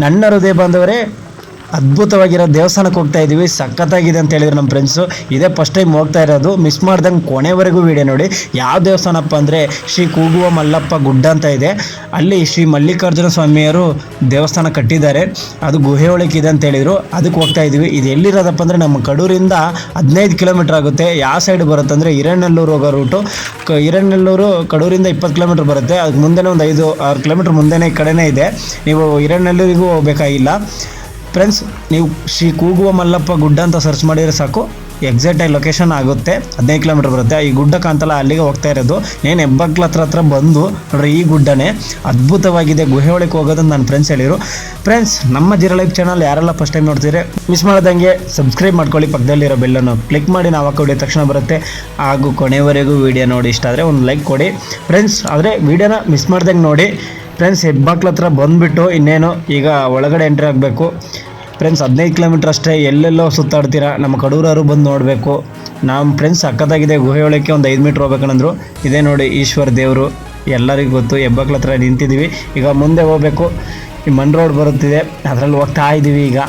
ನನ್ನ ಹೃದಯ ಬಾಂಧವರೇ ಅದ್ಭುತವಾಗಿರೋ ದೇವಸ್ಥಾನಕ್ಕೆ ಹೋಗ್ತಾ ಇದ್ದೀವಿ ಸಖತ್ತಾಗಿದೆ ಅಂತ ಹೇಳಿದ್ರು ನಮ್ಮ ಫ್ರೆಂಡ್ಸು ಇದೇ ಫಸ್ಟ್ ಟೈಮ್ ಹೋಗ್ತಾ ಇರೋದು. ಮಿಸ್ ಮಾಡ್ದಂಗೆ ಕೊನೆವರೆಗೂ ವಿಡಿಯೋ ನೋಡಿ. ಯಾವ ದೇವಸ್ಥಾನಪ್ಪ ಅಂದರೆ ಶ್ರೀ ಕೂಗುವ ಮಲ್ಲಪ್ಪ ಗುಡ್ಡ ಅಂತ ಇದೆ. ಅಲ್ಲಿ ಶ್ರೀ ಮಲ್ಲಿಕಾರ್ಜುನ ಸ್ವಾಮಿಯವರು ದೇವಸ್ಥಾನ ಕಟ್ಟಿದ್ದಾರೆ. ಅದು ಗುಹೆ ಇದೆ ಅಂತ ಹೇಳಿದರು. ಅದಕ್ಕೆ ಹೋಗ್ತಾ ಇದ್ದೀವಿ ಇದು ಎಲ್ಲಿರೋದಪ್ಪ ಅಂದರೆ ನಮ್ಮ ಕಡೂರಿಂದ ಹದಿನೈದು ಕಿಲೋಮೀಟ್ರ್ ಆಗುತ್ತೆ. ಯಾವ ಸೈಡ್ ಬರುತ್ತೆ ಅಂದರೆ ಹಿರಣ್ಣಲ್ಲೂರು ಹೋಗೋ ರೂಟು ಕ ಹಿರಣ್ಣಲ್ಲೂರು ಕಡೂರಿಂದ ಇಪ್ಪತ್ತು ಕಿಲೋಮೀಟ್ರ್ ಬರುತ್ತೆ. ಅದಕ್ಕೆ ಮುಂದೆನೇ ಒಂದು ಐದು, ಆರು ಕಿಲೋಮೀಟ್ರ್ ಮುಂದೆನೇ ಈ ಕಡೆನೇ ಇದೆ. ನೀವು ಹಿರಣ್ಣಲ್ಲೂರಿಗೂ ಹೋಗ್ಬೇಕಾಗಿಲ್ಲ. ಫ್ರೆಂಡ್ಸ್ ನೀವು ಶ್ರೀ ಕೂಗುವ ಮಲ್ಲಪ್ಪ ಗುಡ್ಡ ಅಂತ ಸರ್ಚ್ ಮಾಡಿದರೆ ಸಾಕು. ಎಕ್ಸಾಕ್ಟಾಗಿ ಲೊಕೇಶನ್ ಆಗುತ್ತೆ. ಹದಿನೈದು ಕಿಲೋಮೀಟರ್ ಬರುತ್ತೆ. ಈ ಗುಡ್ಡ ಕಾಂತಲ್ಲ ಅಲ್ಲಿಗೆ ಹೋಗ್ತಾ ಇರೋದು. ನೇನು ಹೆಬ್ಬಕ್ಲ ಹತ್ರ ಹತ್ರ ಬಂದು ನೋಡ್ರಿ ಈ ಗುಡ್ಡನೇ ಅದ್ಭುತವಾಗಿದೆ. ಗುಹೆ ಒಳಗೆ ಹೋಗೋದನ್ನು ನನ್ನ ಫ್ರೆಂಡ್ಸ್ ಹೇಳಿದರು ಫ್ರೆಂಡ್ಸ್ ನಮ್ಮ ಜಿರೋ ಲೈಫ್ ಚಾನಲ್ ಯಾರೆಲ್ಲ ಫಸ್ಟ್ ಟೈಮ್ ನೋಡ್ತಿದ್ರೆ ಮಿಸ್ ಮಾಡ್ದಂಗೆ ಸಬ್ಸ್ಕ್ರೈಬ್ ಮಾಡ್ಕೊಳ್ಳಿ. ಪಕ್ಕದಲ್ಲಿರೋ ಬೆಲ್ಲನ್ನು ಕ್ಲಿಕ್ ಮಾಡಿ. ನಾವು ಹಾಕೋ ತಕ್ಷಣ ಬರುತ್ತೆ. ಹಾಗೂ ಕೊನೆವರೆಗೂ ವಿಡಿಯೋ ನೋಡಿ. ಇಷ್ಟ ಆದರೆ ಒಂದು ಲೈಕ್ ಕೊಡಿ. ಫ್ರೆಂಡ್ಸ್ ಆದರೆ ವಿಡಿಯೋನ ಮಿಸ್ ಮಾಡ್ದಂಗೆ ನೋಡಿ. ಫ್ರೆಂಡ್ಸ್ ಹೆಬ್ಬಾಕ್ಲ ಹತ್ರ ಬಂದುಬಿಟ್ಟು ಇನ್ನೇನು ಈಗ ಒಳಗಡೆ ಎಂಟ್ರಿ ಆಗಬೇಕು. ಫ್ರೆಂಡ್ಸ್ ಹದಿನೈದು ಕಿಲೋಮೀಟ್ರ್ ಅಷ್ಟೇ, ಎಲ್ಲೆಲ್ಲೋ ಸುತ್ತಾಡ್ತೀರಾ? ನಮ್ಮ ಕಡೂರವರು ಬಂದು ನೋಡಬೇಕು. ನಮ್ಮ ಫ್ರೆಂಡ್ಸ್ ಸಕ್ಕತ್ತಾಗಿದೆ ಗುಹೆಯೊಳಕ್ಕೆ ಒಂದು ಐದು ಮೀಟ್ರ್ ಹೋಗ್ಬೇಕಂದ್ರು. ಇದೇ ನೋಡಿ ಈಶ್ವರ ದೇವರು, ಎಲ್ಲರಿಗೂ ಗೊತ್ತು ಹೆಬ್ಬಾಕ್ಲ ಹತ್ರ ನಿಂತಿದ್ದೀವಿ. ಈಗ ಮುಂದೆ ಹೋಗಬೇಕು. ಈ ಮಣ್ ರೋಡ್ ಬರುತ್ತಿದೆ, ಅದರಲ್ಲಿ ಹೋಗ್ತಾ ಇದ್ದೀವಿ ಈಗ.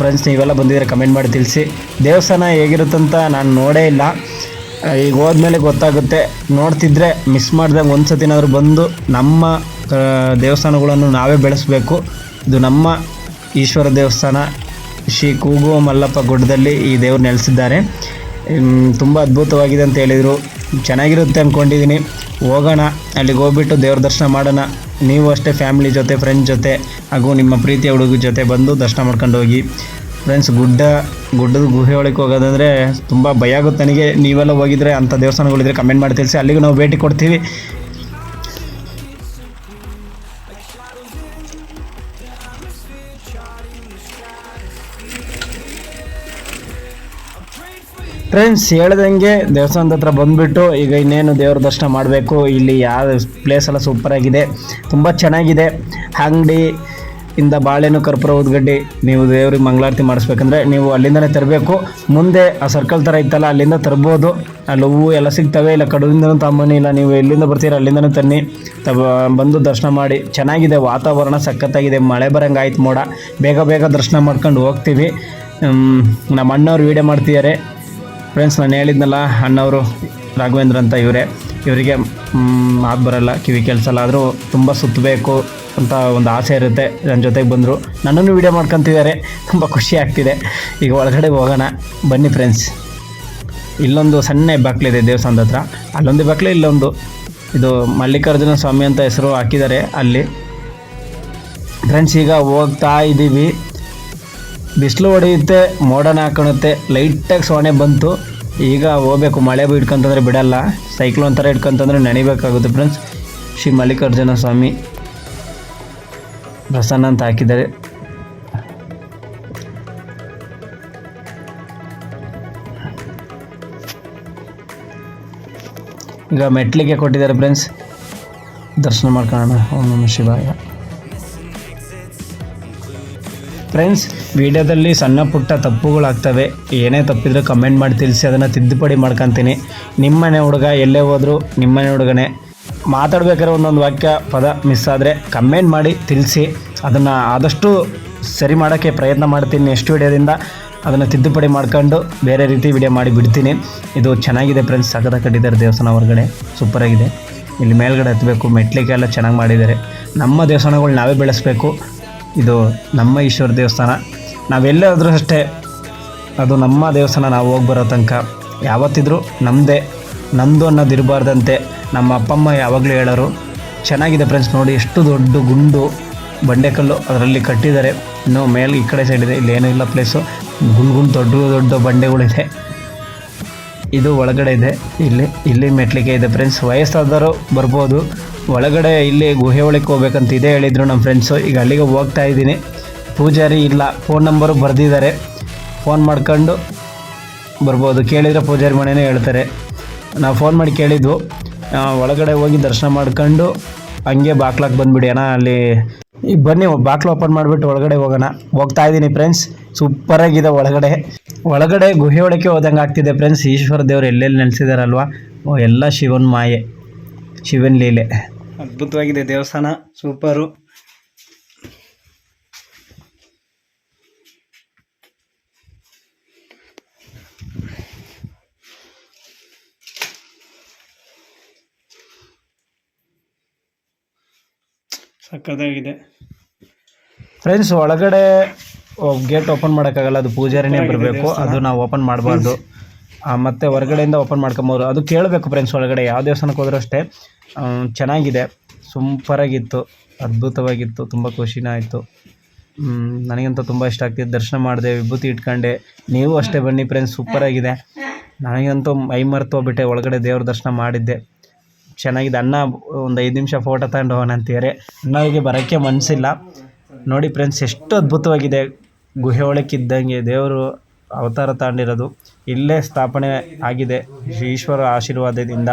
ಫ್ರೆಂಡ್ಸ್ ನೀವೆಲ್ಲ ಬಂದಿದ್ರೆ ಕಮೆಂಟ್ ಮಾಡಿ ತಿಳಿಸಿ. ದೇವಸ್ಥಾನ ಹೇಗಿರುತ್ತಂತ ನಾನು ನೋಡೇ ಇಲ್ಲ. ಈಗ ಹೋದ್ಮೇಲೆ ಗೊತ್ತಾಗುತ್ತೆ. ನೋಡ್ತಿದ್ರೆ ಮಿಸ್ ಮಾಡ್ದಂಗೆ ಒಂದು ಸತಿನಾದರೂ ಬಂದು ನಮ್ಮ ದೇವಸ್ಥಾನಗಳನ್ನು ನಾವೇ ಬೆಳೆಸಬೇಕು. ಇದು ನಮ್ಮ ಈಶ್ವರ ದೇವಸ್ಥಾನ. ಶ್ರೀ ಕೂಗುವ ಮಲ್ಲಪ್ಪ ಗುಡ್ಡದಲ್ಲಿ ಈ ದೇವರು ನೆಲೆಸಿದ್ದಾರೆ. ತುಂಬ ಅದ್ಭುತವಾಗಿದೆ ಅಂತ ಹೇಳಿದರು. ಚೆನ್ನಾಗಿರುತ್ತೆ ಅಂದ್ಕೊಂಡಿದ್ದೀನಿ ಹೋಗೋಣ, ಅಲ್ಲಿಗೆ ಹೋಗ್ಬಿಟ್ಟು ದೇವ್ರ ದರ್ಶನ ಮಾಡೋಣ. ನೀವು ಅಷ್ಟೇ ಫ್ಯಾಮಿಲಿ ಜೊತೆ ಫ್ರೆಂಡ್ಸ್ ಜೊತೆ, ಹಾಗೂ ನಿಮ್ಮ ಪ್ರೀತಿಯ ಹುಡುಗ ಜೊತೆ ಬಂದು ದರ್ಶನ ಮಾಡ್ಕೊಂಡು ಹೋಗಿ. ಫ್ರೆಂಡ್ಸ್ ಗುಡ್ಡ, ಗುಡ್ಡದ ಗುಹೆ ಒಳಗೆ ಹೋಗೋದಂದರೆ ತುಂಬ ಭಯ ಆಗುತ್ತೆ ನನಗೆ. ನೀವೆಲ್ಲ ಹೋಗಿದ್ರೆ ಅಂಥ ದೇವಸ್ಥಾನಗಳಿದ್ರೆ ಕಮೆಂಟ್ ಮಾಡಿ ತಿಳಿಸಿ. ಅಲ್ಲಿಗೂ ನಾವು ಭೇಟಿ ಕೊಡ್ತೀವಿ. ಫ್ರೆಂಡ್ಸ್ ಹೇಳ್ದಂಗೆ ದೇವಸ್ಥಾನದ ಹತ್ರ ಬಂದುಬಿಟ್ಟು ಈಗ ಇನ್ನೇನು ದೇವ್ರ ದರ್ಶನ ಮಾಡಬೇಕು, ಇಲ್ಲಿ ಯಾವ ಪ್ಲೇಸ್ ಎಲ್ಲ ಸೂಪರ್ ಆಗಿದೆ, ತುಂಬ ಚೆನ್ನಾಗಿದೆ. ಅಂಗಡಿ ಇಂದ ಬಾಳೆಹಣ್ಣು ಕರ್ಪೂರ ಉದ್ಗಡ್ಡಿ ನೀವು ದೇವ್ರಿಗೆ ಮಂಗಳಾರತಿ ಮಾಡಿಸ್ಬೇಕಂದ್ರೆ ನೀವು ಅಲ್ಲಿಂದನೇ ತರಬೇಕು. ಮುಂದೆ ಆ ಸರ್ಕಲ್ ಥರ ಇತ್ತಲ್ಲ, ಅಲ್ಲಿಂದ ತರ್ಬೋದು. ಅಲ್ಲಿ ಹೂವು ಎಲ್ಲ ಸಿಗ್ತವೆ, ಇಲ್ಲ ಕಡುವಿಂದನೂ ತಮ್ಮನಿ, ಇಲ್ಲ ನೀವು ಎಲ್ಲಿಂದ ಬರ್ತೀರ ಅಲ್ಲಿಂದನೂ ತನ್ನಿ. ತಬ, ಬಂದು ದರ್ಶನ ಮಾಡಿ. ಚೆನ್ನಾಗಿದೆ ವಾತಾವರಣ, ಸಖತ್ತಾಗಿದೆ, ಮಳೆ ಬರಂಗೆ ಆಯ್ತು ಮೋಡ. ಬೇಗ ಬೇಗ ದರ್ಶನ ಮಾಡ್ಕೊಂಡು ಹೋಗ್ತೀವಿ. ನಮ್ಮ ಅಣ್ಣವ್ರು ವೀಡಿಯೋ ಮಾಡ್ತಿದ್ದಾರೆ. ಫ್ರೆಂಡ್ಸ್ ನಾನು ಹೇಳಿದ್ನಲ್ಲ, ಅಣ್ಣವರು ರಾಘವೇಂದ್ರ ಅಂತ ಇವರೇ. ಇವರಿಗೆ ಮಾತು ಬರಲ್ಲ, ಕಿವಿ ಕೇಳಿಸಲ್ಲ ಆದರೂ ತುಂಬ ಸುತ್ತಬೇಕು ಅಂತ ಒಂದು ಆಸೆ ಇರುತ್ತೆ. ನನ್ನ ಜೊತೆಗೆ ಬಂದರು. ನನ್ನನ್ನು ವೀಡಿಯೋ ಮಾಡ್ಕೊತಿದ್ದಾರೆ. ತುಂಬ ಖುಷಿ ಆಗ್ತಿದೆ. ಈಗ ಒಳಗಡೆ ಹೋಗೋಣ. ಬನ್ನಿ ಫ್ರೆಂಡ್ಸ್ ಇಲ್ಲೊಂದು ಸಣ್ಣ ಬಾಕ್ಲಿದೆ ದೇವಸ್ಥಾನದ ಹತ್ರ. ಅಲ್ಲೊಂದು ಬಾಕ್ಲೆ ಇಲ್ಲೊಂದು. ಇದು ಮಲ್ಲಿಕಾರ್ಜುನ ಸ್ವಾಮಿ ಅಂತ ಹೆಸರು ಹಾಕಿದ್ದಾರೆ ಅಲ್ಲಿ. ಫ್ರೆಂಡ್ಸ್ ಈಗ ಹೋಗ್ತಾ ಇದ್ದೀವಿ ಬಿಸಿಲು ಹೊಡೆಯುತ್ತೆ, ಮೋಡನ ಹಾಕೊಳುತ್ತೆ ಲೈಟಾಗಿ ಸೋಣೆ ಬಂತು. ಈಗ ಹೋಗ್ಬೇಕು, ಮಳೆ ಹಿಡ್ಕೊಂತಂದ್ರೆ ಬಿಡಲ್ಲ. ಸೈಕ್ಲೋನ್ ಥರ ಹಿಡ್ಕೊಂತಂದ್ರೆ ನೆನಿಬೇಕಾಗುತ್ತೆ ಫ್ರೆಂಡ್ಸ್ ಶ್ರೀ ಮಲ್ಲಿಕಾರ್ಜುನ ಸ್ವಾಮಿ ಪ್ರಸನ್ನ ಅಂತ ಹಾಕಿದ್ದಾರೆ. ಈಗ ಮೆಟ್ಲಿಗೆ ಕೊಟ್ಟಿದ್ದಾರೆ ಫ್ರೆಂಡ್ಸ್ ದರ್ಶನ ಮಾಡ್ಕೊಳ್ಳೋಣ. ಓಂ ನಮ ಶಿವಾಯ. ಫ್ರೆಂಡ್ಸ್ ವಿಡಿಯೋದಲ್ಲಿ ಸಣ್ಣ ಪುಟ್ಟ ತಪ್ಪುಗಳಾಗ್ತವೆ. ಏನೇ ತಪ್ಪಿದ್ರೂ ಕಮೆಂಟ್ ಮಾಡಿ ತಿಳಿಸಿ, ಅದನ್ನು ತಿದ್ದುಪಡಿ ಮಾಡ್ಕೊತೀನಿ. ನಿಮ್ಮನೆ ಹುಡುಗ ಎಲ್ಲೇ ಹೋದರೂ ನಿಮ್ಮನೆ ಹುಡುಗನೇ. ಮಾತಾಡಬೇಕಾದ್ರೆ ಒಂದೊಂದು ವಾಕ್ಯ ಪದ ಮಿಸ್ ಆದರೆ ಕಮೆಂಟ್ ಮಾಡಿ ತಿಳಿಸಿ, ಅದನ್ನು ಆದಷ್ಟು ಸರಿ ಮಾಡೋಕ್ಕೆ ಪ್ರಯತ್ನ ಮಾಡ್ತೀನಿ ನೆಕ್ಸ್ಟ್ ವಿಡಿಯೋದಿಂದ. ಅದನ್ನು ತಿದ್ದುಪಡಿ ಮಾಡ್ಕೊಂಡು ಬೇರೆ ರೀತಿ ವಿಡಿಯೋ ಮಾಡಿ ಬಿಡ್ತೀನಿ. ಇದು ಚೆನ್ನಾಗಿದೆ ಫ್ರೆಂಡ್ಸ್ ಸಗದ ಕಟ್ಟಿದ್ದಾರೆ ದೇವಸ್ಥಾನ ಹೊರಗಡೆ. ಸೂಪರಾಗಿದೆ ಇಲ್ಲಿ ಮೇಲ್ಗಡೆ ಹತ್ತಬೇಕು ಮೆಟ್ಲಿಗೆ ಎಲ್ಲ ಚೆನ್ನಾಗಿ ಮಾಡಿದ್ದಾರೆ. ನಮ್ಮ ದೇವಸ್ಥಾನಗಳು ನಾವೇ ಬೆಳೆಸಬೇಕು. ಇದು ನಮ್ಮ ಈಶ್ವರ ದೇವಸ್ಥಾನ. ನಾವೆಲ್ಲಾದರೂ ಅಷ್ಟೇ ಅದು ನಮ್ಮ ದೇವಸ್ಥಾನ ನಾವು ಹೋಗಿ ಬರೋ ತನಕ. ಯಾವತ್ತಿದ್ರೂ ನಮ್ಮದೇ ನಮ್ಮದು ಅನ್ನೋದು ಇರಬಾರ್ದಂತೆ ನಮ್ಮ ಅಪ್ಪಮ್ಮ ಯಾವಾಗಲೂ ಹೇಳೋರು. ಚೆನ್ನಾಗಿದೆ ಫ್ರೆಂಡ್ಸ್ ನೋಡಿ, ಎಷ್ಟು ದೊಡ್ಡ ಗುಂಡು ಬಂಡೆಕಲ್ಲು ಅದರಲ್ಲಿ ಕಟ್ಟಿದ್ದಾರೆ. ಇನ್ನೂ ಮೇಲೆ ಈ ಕಡೆ ಸೈಡ್ ಇದೆ ಇಲ್ಲಿ ಏನೂ ಇಲ್ಲ ಪ್ಲೇಸು ಗುಂಡು ಗುಂಡು ದೊಡ್ಡ ದೊಡ್ಡ ಬಂಡೆಗಳಿದೆ. ಇದು ಒಳಗಡೆ ಇದೆ. ಇಲ್ಲಿ ಇಲ್ಲಿ ಮೆಟ್ಲಿಕೆ ಇದೆ ಫ್ರೆಂಡ್ಸ್ ವಯಸ್ಸಾದವರು ಬರ್ಬೋದು. ಒಳಗಡೆ ಇಲ್ಲಿ ಗುಹೆ ಒಳಗೆ ಹೋಗ್ಬೇಕಂತ ಇದೇ ಹೇಳಿದರು ನಮ್ಮ ಫ್ರೆಂಡ್ಸು ಈಗ ಅಲ್ಲಿಗೆ ಹೋಗ್ತಾ ಇದ್ದೀನಿ. ಪೂಜಾರಿ ಇಲ್ಲ. ಫೋನ್ ನಂಬರು ಬರೆದಿದ್ದಾರೆ. ಫೋನ್ ಮಾಡ್ಕೊಂಡು ಬರ್ಬೋದು. ಕೇಳಿದರೆ ಪೂಜಾರಿ ಮನೆಯೇ ಹೇಳ್ತಾರೆ. ನಾವು ಫೋನ್ ಮಾಡಿ ಕೇಳಿದ್ವು ಒಳಗಡೆ ಹೋಗಿ ದರ್ಶನ ಮಾಡ್ಕೊಂಡು ಹಂಗೆ ಬಾಕ್ಲಾಕ್ ಬಂದ್ಬಿಡಿ ಅಣ್ಣ. ಅಲ್ಲಿ ಈಗ ಬನ್ನಿ, ಬಾಕ್ಲು ಓಪನ್ ಮಾಡಿಬಿಟ್ಟು ಒಳಗಡೆ ಹೋಗೋಣ. ಹೋಗ್ತಾ ಇದ್ದೀನಿ ಫ್ರೆಂಡ್ಸ್ ಸೂಪರಾಗಿದೆ ಒಳಗಡೆ. ಒಳಗಡೆ ಗುಹೆ ಒಳಕ್ಕೆ ಹೋದಂಗೆ ಆಗ್ತಿದೆ ಫ್ರೆಂಡ್ಸ್ ಈಶ್ವರ ದೇವರು ಎಲ್ಲೆಲ್ಲಿ ನೆಲೆಸಿದಾರಲ್ವ? ಎಲ್ಲ ಶಿವನ್ ಮಾಯೆ. ಶಿವನ್ ಲೀಲೆ. ಅದ್ಭುತವಾಗಿದೆ ದೇವಸ್ಥಾನ. ಸೂಪರು ಸಕ್ಕತ್ತಾಗಿದೆ. ಫ್ರೆಂಡ್ಸ್ ಒಳಗಡೆ ಗೇಟ್ ಓಪನ್ ಮಾಡೋಕ್ಕಾಗಲ್ಲ. ಅದು ಪೂಜಾರಿನೇ ಬರಬೇಕು ಅದು ನಾವು ಓಪನ್ ಮಾಡಬಾರ್ದು. ಮತ್ತು ಹೊರಗಡೆಯಿಂದ ಓಪನ್ ಮಾಡ್ಕೊಬೋದು. ಅದು ಕೇಳಬೇಕು ಫ್ರೆಂಡ್ಸ್ ಒಳಗಡೆ. ಯಾವ ದೇವಸ್ಥಾನಕ್ಕೆ ಹೋದ್ರೂ ಅಷ್ಟೇ ಚೆನ್ನಾಗಿದೆ. ಸೂಪರಾಗಿತ್ತು. ಅದ್ಭುತವಾಗಿತ್ತು. ತುಂಬ ಖುಷಿನ ಆಯಿತು. ನನಗಂತೂ ತುಂಬ ಇಷ್ಟ ಆಗ್ತಿತ್ತು. ದರ್ಶನ ಮಾಡಿದೆ ವಿಭೂತಿ ಇಟ್ಕೊಂಡೆ. ನೀವು ಅಷ್ಟೇ ಬನ್ನಿ ಫ್ರೆಂಡ್ಸ್ ಸೂಪರಾಗಿದೆ. ನನಗಂತೂ ಮೈ ಮರೆತು ಹೋಗ್ಬಿಟ್ಟೆ. ಒಳಗಡೆ ದೇವ್ರ ದರ್ಶನ ಮಾಡಿದ್ದೆ. ಚೆನ್ನಾಗಿದೆ. ಅಣ್ಣ ಒಂದು ಐದು ನಿಮಿಷ ಫೋಟೋ ತಗೊಂಡು ಹೋಗೋಣ ಅಂತಿದ್ದಾರೆ ಅಣ್ಣಗೆ ಬರೋಕ್ಕೆ ಮನಸ್ಸಿಲ್ಲ ನೋಡಿ ಫ್ರೆಂಡ್ಸ್ ಎಷ್ಟು ಅದ್ಭುತವಾಗಿದೆ. ಗುಹೆ ಒಳಕ್ಕಿದ್ದಂಗೆ ದೇವರು ಅವತಾರ ತಾಂಡಿರೋದು ಇಲ್ಲೇ ಸ್ಥಾಪನೆ ಆಗಿದೆ. ಈಶ್ವರ ಆಶೀರ್ವಾದದಿಂದ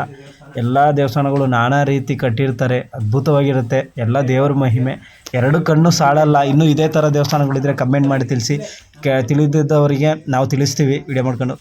ಎಲ್ಲ ದೇವಸ್ಥಾನಗಳು ನಾನಾ ರೀತಿ ಕಟ್ಟಿರ್ತಾರೆ. ಅದ್ಭುತವಾಗಿರುತ್ತೆ. ಎಲ್ಲ ದೇವರ ಮಹಿಮೆ. ಎರಡು ಕಣ್ಣು ಸಾಳಲ್ಲ. ಇನ್ನೂ ಇದೇ ಥರ ದೇವಸ್ಥಾನಗಳಿದ್ರೆ ಕಮೆಂಟ್ ಮಾಡಿ ತಿಳಿಸಿ. ಕೆ ತಿಳಿದಿದ್ದವರಿಗೆ ನಾವು ತಿಳಿಸ್ತೀವಿ. ವಿಡಿಯೋ ಮಾಡ್ಕೊಂಡು.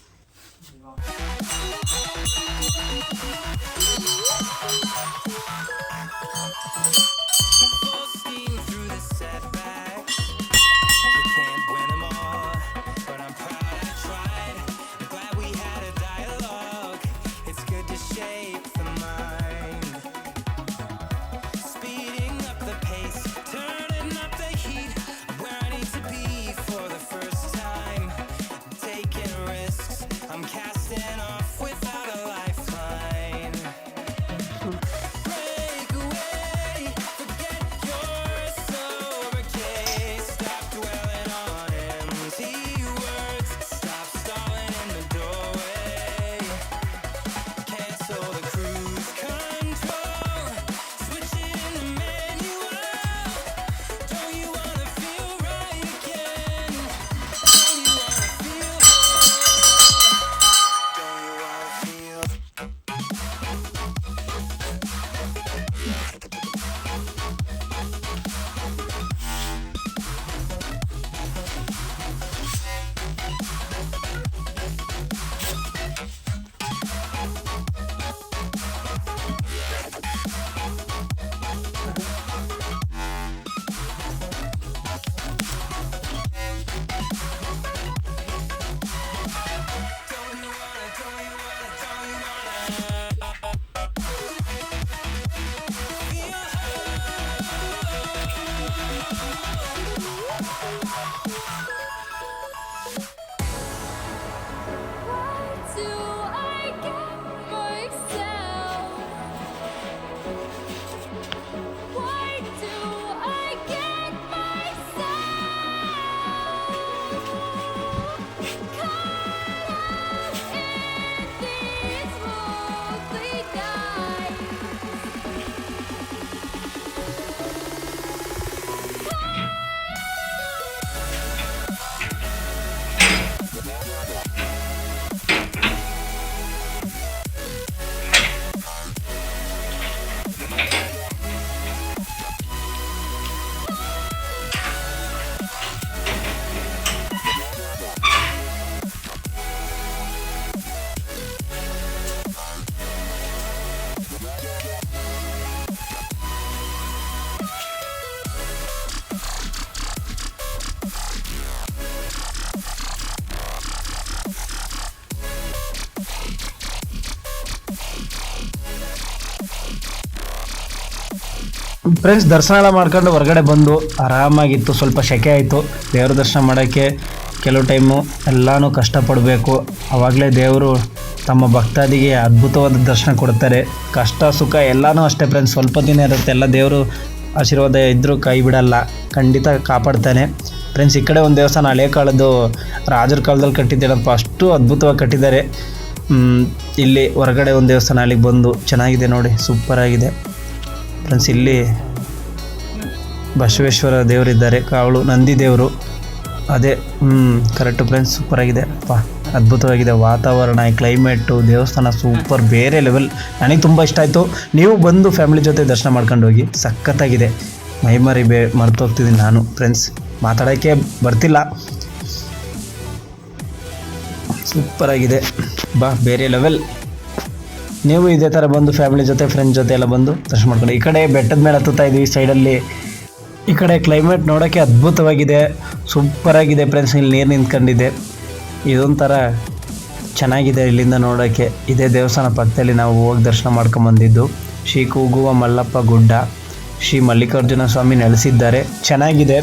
ಫ್ರೆಂಡ್ಸ್ ದರ್ಶನ ಎಲ್ಲ ಮಾಡ್ಕೊಂಡು ಹೊರಗಡೆ ಬಂದು ಆರಾಮಾಗಿತ್ತು, ಸ್ವಲ್ಪ ಸೆಕೆ ಆಯಿತು. ದೇವ್ರ ದರ್ಶನ ಮಾಡೋಕ್ಕೆ ಕೆಲವು ಟೈಮು ಎಲ್ಲನೂ ಕಷ್ಟಪಡಬೇಕು. ಆವಾಗಲೇ ದೇವರು ತಮ್ಮ ಭಕ್ತಾದಿಗೆ ಅದ್ಭುತವಾದ ದರ್ಶನ ಕೊಡ್ತಾರೆ. ಕಷ್ಟ, ಸುಖ ಎಲ್ಲನೂ ಅಷ್ಟೇ ಫ್ರೆಂಡ್ಸ್ ಸ್ವಲ್ಪ ದಿನ ಇರುತ್ತೆ. ಎಲ್ಲ ದೇವರು ಆಶೀರ್ವಾದ ಇದ್ದರೂ ಕೈ ಬಿಡಲ್ಲ. ಖಂಡಿತ ಕಾಪಾಡ್ತಾನೆ. ಫ್ರೆಂಡ್ಸ್ ಈ ಕಡೆ ಒಂದು ದೇವಸ್ಥಾನ ಹಳೆ ಕಾಲದ್ದು ರಾಜರ ಕಾಲದಲ್ಲಿ ಕಟ್ಟಿದ್ದೇನಪ್ಪ, ಅಷ್ಟು ಅದ್ಭುತವಾಗಿ ಕಟ್ಟಿದ್ದಾರೆ. ಇಲ್ಲಿ ಹೊರಗಡೆ ಒಂದು ದೇವಸ್ಥಾನ ಅಲ್ಲಿಗೆ ಬಂದು ಚೆನ್ನಾಗಿದೆ ನೋಡಿ ಸೂಪರಾಗಿದೆ ಫ್ರೆಂಡ್ಸ್, ಇಲ್ಲಿ ಬಸವೇಶ್ವರ ದೇವರಿದ್ದಾರೆ ಕಾವಳು ನಂದಿ ದೇವರು. ಅದೇ ಹ್ಞೂ ಕರೆಕ್ಟು ಫ್ರೆಂಡ್ಸ್ ಸೂಪರಾಗಿದೆ ಅಪ್ಪ ಅದ್ಭುತವಾಗಿದೆ. ವಾತಾವರಣ ಕ್ಲೈಮೇಟು ದೇವಸ್ಥಾನ ಸೂಪರ್ ಬೇರೆ ಲೆವೆಲ್ ನನಗೆ ತುಂಬ ಇಷ್ಟ ಆಯಿತು. ನೀವು ಬಂದು ಫ್ಯಾಮಿಲಿ ಜೊತೆ ದರ್ಶನ ಮಾಡ್ಕೊಂಡು ಹೋಗಿ, ಸಖತ್ತಾಗಿದೆ. ಮೈಮರಿ ಬೇ, ಮರೆತು ಹೋಗ್ತಿದ್ದೀನಿ ನಾನು ಫ್ರೆಂಡ್ಸ್ ಮಾತಾಡೋಕ್ಕೆ ಬರ್ತಿಲ್ಲ. ಸೂಪರಾಗಿದೆ ಬಾ, ಬೇರೆ ಲೆವೆಲ್ ನೀವು ಇದೇ ಥರ ಬಂದು ಫ್ಯಾಮಿಲಿ ಜೊತೆ ಫ್ರೆಂಡ್ಸ್ ಜೊತೆ ಎಲ್ಲ ಬಂದು ದರ್ಶನ ಮಾಡ್ಕೊಂಡು ಈ ಕಡೆ ಬೆಟ್ಟದ ಮೇಲೆ ಹತ್ತುತ್ತಾ ಇದ್ದೀವಿ ಸೈಡಲ್ಲಿ ಈ ಕಡೆ ಕ್ಲೈಮೇಟ್ ನೋಡೋಕ್ಕೆ ಅದ್ಭುತವಾಗಿದೆ. ಸೂಪರಾಗಿದೆ ಫ್ರೆಂಡ್ಸ್ ಇಲ್ಲಿ ನೀರು ನಿಂತ್ಕೊಂಡಿದೆ. ಇದೊಂಥರ ಚೆನ್ನಾಗಿದೆ ಇಲ್ಲಿಂದ ನೋಡೋಕ್ಕೆ ಇದೇ ದೇವಸ್ಥಾನ ಪಕ್ಕದಲ್ಲಿ ನಾವು ಹೋಗಿ ದರ್ಶನ ಮಾಡ್ಕೊಂಬಂದಿದ್ದು ಶ್ರೀ ಕೂಗುವ ಮಲ್ಲಪ್ಪ ಗುಡ್ಡ, ಶ್ರೀ ಮಲ್ಲಿಕಾರ್ಜುನ ಸ್ವಾಮಿ ನೆಲೆಸಿದ್ದಾರೆ. ಚೆನ್ನಾಗಿದೆ.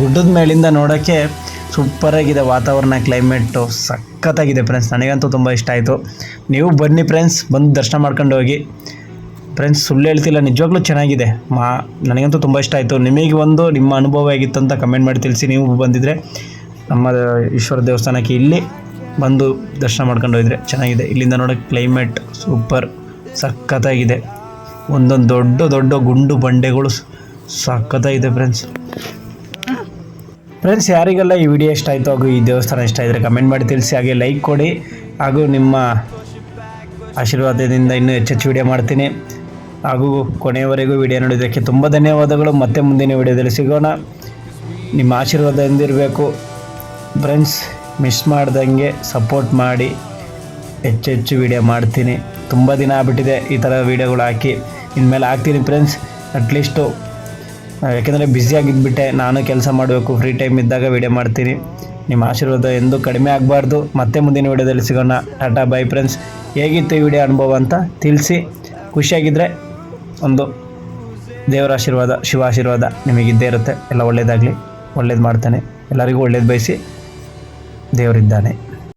ಗುಡ್ಡದ ಮೇಲಿಂದ ನೋಡೋಕ್ಕೆ ಸೂಪರಾಗಿದೆ ವಾತಾವರಣ ಕ್ಲೈಮೇಟು ಸಖತ್ತಾಗಿದೆ ಫ್ರೆಂಡ್ಸ್ ನನಗಂತೂ ತುಂಬ ಇಷ್ಟ ಆಯಿತು. ನೀವು ಬನ್ನಿ ಫ್ರೆಂಡ್ಸ್ ಬಂದು ದರ್ಶನ ಮಾಡ್ಕೊಂಡು ಹೋಗಿ. ಫ್ರೆಂಡ್ಸ್ ಸುಳ್ಳು ಹೇಳ್ತಿಲ್ಲ, ನಿಜವಾಗ್ಲೂ ಚೆನ್ನಾಗಿದೆ. ಮಾ, ನನಗಂತೂ ತುಂಬ ಇಷ್ಟ ಆಯಿತು. ನಿಮಗೆ ಒಂದು ನಿಮ್ಮ ಅನುಭವ ಆಗಿತ್ತು ಅಂತ ಕಮೆಂಟ್ ಮಾಡಿ ತಿಳಿಸಿ. ನೀವು ಬಂದಿದ್ದರೆ ನಮ್ಮ ಈಶ್ವರ ದೇವಸ್ಥಾನಕ್ಕೆ ಇಲ್ಲಿ ಬಂದು ದರ್ಶನ ಮಾಡ್ಕೊಂಡು ಹೋಗಿದ್ರೆ ಚೆನ್ನಾಗಿದೆ. ಇಲ್ಲಿಂದ ನೋಡಿ ಕ್ಲೈಮೇಟ್ ಸೂಪರ್ ಸಖತ್ತಾಗಿದೆ. ಒಂದೊಂದು ದೊಡ್ಡ ದೊಡ್ಡ ಗುಂಡು ಬಂಡೆಗಳು ಸಖತ್ತಾಗಿದೆ ಫ್ರೆಂಡ್ಸ್ ಫ್ರೆಂಡ್ಸ್ ಯಾರಿಗೆಲ್ಲ ಈ ವಿಡಿಯೋ ಇಷ್ಟ ಆಯಿತು ಹಾಗೂ ಈ ದೇವಸ್ಥಾನ ಇಷ್ಟ ಇದ್ದರೆ ಕಮೆಂಟ್ ಮಾಡಿ ತಿಳಿಸಿ, ಹಾಗೆ ಲೈಕ್ ಕೊಡಿ ಹಾಗೂ ನಿಮ್ಮ ಆಶೀರ್ವಾದದಿಂದ ಇನ್ನೂ ಹೆಚ್ಚೆಚ್ಚು ವಿಡಿಯೋ ಮಾಡ್ತೀನಿ. ಹಾಗೂ ಕೊನೆಯವರೆಗೂ ವಿಡಿಯೋ ನೋಡಿದ್ದಕ್ಕೆ ತುಂಬ ಧನ್ಯವಾದಗಳು. ಮತ್ತೆ ಮುಂದಿನ ವಿಡಿಯೋದಲ್ಲಿ ಸಿಗೋಣ. ನಿಮ್ಮ ಆಶೀರ್ವಾದ ಎಂದಿರಬೇಕು. ಫ್ರೆಂಡ್ಸ್ ಮಿಸ್ ಮಾಡ್ದಂಗೆ ಸಪೋರ್ಟ್ ಮಾಡಿ ಹೆಚ್ಚೆಚ್ಚು ವಿಡಿಯೋ ಮಾಡ್ತೀನಿ. ತುಂಬ ದಿನ ಆಗ್ಬಿಟ್ಟಿದೆ ಈ ಥರ ವೀಡಿಯೋಗಳು ಹಾಕಿ. ಇನ್ಮೇಲೆ ಹಾಕ್ತೀನಿ ಫ್ರೆಂಡ್ಸ್ ಅಟ್ಲೀಸ್ಟು ಯಾಕೆಂದರೆ ಬ್ಯುಸಿಯಾಗಿದ್ದುಬಿಟ್ಟೆ ನಾನು ಕೆಲಸ ಮಾಡಬೇಕು ಫ್ರೀ ಟೈಮ್ ಇದ್ದಾಗ ವಿಡಿಯೋ ಮಾಡ್ತೀನಿ. ನಿಮ್ಮ ಆಶೀರ್ವಾದ ಎಂದೂ ಕಡಿಮೆ ಆಗಬಾರ್ದು. ಮತ್ತೆ ಮುಂದಿನ ವಿಡಿಯೋದಲ್ಲಿ ಸಿಗೋಣ. ಟಾಟಾ ಬೈ ಫ್ರೆಂಡ್ಸ್ ಹೇಗಿತ್ತು ಈ ವಿಡಿಯೋ ಅನುಭವ ಅಂತ ತಿಳಿಸಿ. ಖುಷಿಯಾಗಿದ್ದರೆ ಒಂದು ದೇವರ ಆಶೀರ್ವಾದ, ಶಿವ ಆಶೀರ್ವಾದ ನಿಮಗಿದ್ದೇ ಇರುತ್ತೆ. ಎಲ್ಲ ಒಳ್ಳೆಯದಾಗಲಿ ಒಳ್ಳೇದು ಮಾಡ್ತಾನೆ. ಎಲ್ಲರಿಗೂ ಒಳ್ಳೇದು ಬಯಸಿ ದೇವರಿದ್ದಾನೆ.